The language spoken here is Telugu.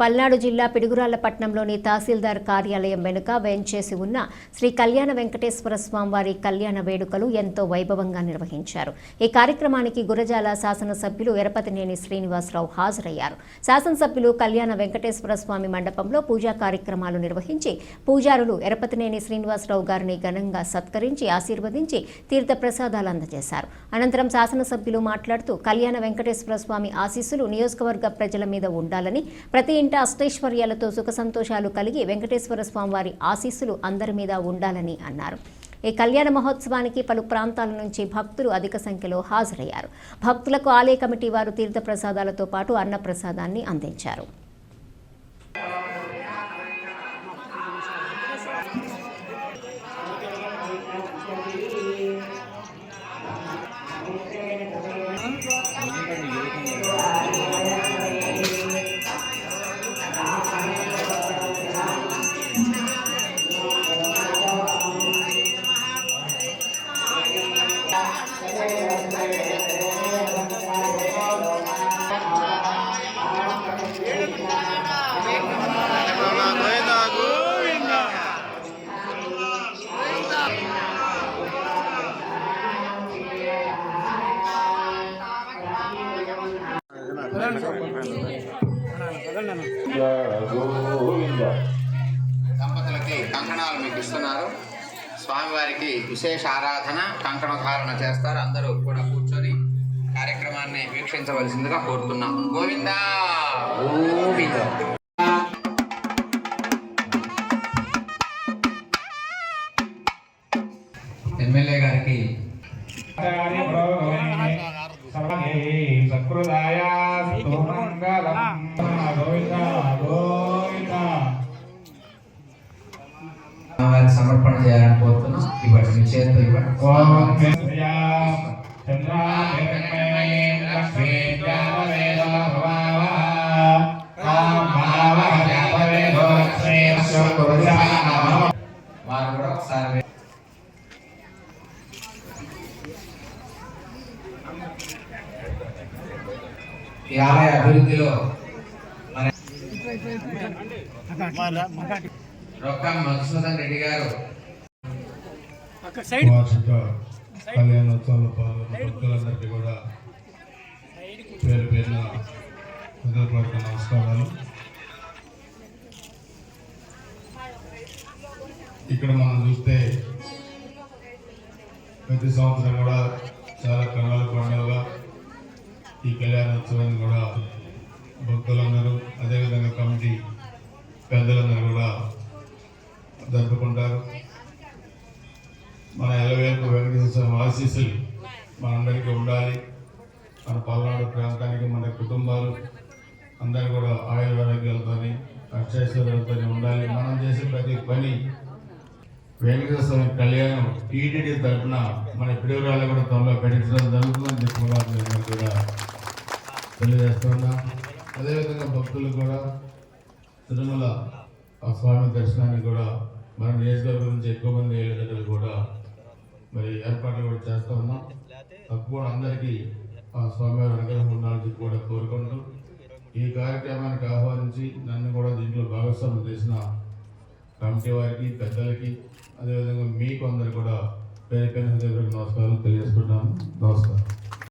పల్నాడు జిల్లా పిడుగురాళ్ళపట్నంలోని తహసీల్దార్ కార్యాలయం వెనుక వేంచేసి ఉన్న శ్రీ కళ్యాణ వెంకటేశ్వర స్వామివారి కళ్యాణ వేడుకలు ఎంతో వైభవంగా నిర్వహించారు. ఈ కార్యక్రమానికి గురజాల శాసనసభ్యులు ఎరపతినేని శ్రీనివాసరావు హాజరయ్యారు. శాసనసభ్యులు కళ్యాణ వెంకటేశ్వర స్వామి మండపంలో పూజా కార్యక్రమాలు నిర్వహించి పూజారులు ఎరపతినేని శ్రీనివాసరావు గారిని ఘనంగా సత్కరించి ఆశీర్వదించి తీర్థ ప్రసాదాలు అందజేశారు. అనంతరం శాసనసభ్యులు మాట్లాడుతూ కళ్యాణ వెంకటేశ్వర స్వామి ఆశీస్సులు నియోజకవర్గ ప్రజల మీద ఉండాలని ప్రతి ఇంట అష్టైశ్వర్యాలతో సుఖ సంతోషాలు కలిగి వెంకటేశ్వర స్వామి వారి ఆశీస్సులు అందరి మీద ఉండాలని అన్నారు. ఈ కళ్యాణ మహోత్సవానికి పలు ప్రాంతాల నుంచి భక్తులు అధిక సంఖ్యలో హాజరయ్యారు. భక్తులకు ఆలయ కమిటీ వారు తీర్థ ప్రసాదాలతో పాటు అన్న ప్రసాదాన్ని అందించారు. దంపతులకి కంకణాలు మీకు ఇస్తున్నారు. స్వామివారికి విశేష ఆరాధన కంకణధారణ చేస్తారు. అందరూ కూడా కూర్చొని కార్యక్రమాన్ని వీక్షించవలసిందిగా కోరుతున్నాం. గోవిందా! గోవింద! ఎమ్మెల్యే గారికి స్వామివారికి సమర్పణ చేయాలని కోరుతున్నాం. ఇవ్వండి మీ చేతితో ఇవ్వండి. వారు కూడా ఒకసారి ఈ ఆలయ అభివృద్ధిలో మన రొక్కం మధుసూదన్ రెడ్డి గారు వార్షిక కళ్యాణోత్సవంలో పాల్గొన్న భక్తులందరికీ కూడా పేరు పేరున హృదయపూర్వక నమస్కారాలు. ఇక్కడ మనం చూస్తే ప్రతి సంవత్సరం కూడా చాలా కన్నాల పండుగగా ఈ కళ్యాణోత్సవాన్ని కూడా భక్తులందరూ అదేవిధంగా కమిటీ పెద్దలందరూ కూడా జరుపుకుంటారు. మన ఎలవేపు వెంకటేశ్వర స్వామి ఆశీస్సులు మనందరికీ ఉండాలి. మన పల్నాడు ప్రాంతానికి మన కుటుంబాలు అందరూ కూడా ఆయుర్వేదాలతోని ఆరోగ్యాలతోని ఉండాలి. మనం చేసే ప్రతి పని వెంకటేశ్వర స్వామి కళ్యాణం టీటీడీ తరఫున మన పిడుగురాలు కూడా త్వరలో పెట్టించడం జరుగుతుందని చెప్పుకోవాలి కూడా మేము కూడా తెలియజేస్తున్నా అదేవిధంగా భక్తులు కూడా తిరుమల ఆ స్వామి దర్శనానికి కూడా మన నియోజకవర్గం నుంచి ఎక్కువ మంది వెళ్ళేటట్లు కూడా మరి ఏర్పాట్లు కూడా చేస్తూ ఉన్నాం. తక్కువ అందరికీ ఆ స్వామివారి అనుగ్రహం ఉండాలని కూడా కోరుకుంటూ ఈ కార్యక్రమానికి ఆహ్వానించి నన్ను కూడా దీంట్లో భాగస్వామ్యం చేసిన కమిటీ వారికి పెద్దలకి అదేవిధంగా మీకు అందరు కూడా పేరు పేరు హృదయపూర్వక నమస్కారాలు తెలియజేసుకుంటాను నమస్కారం.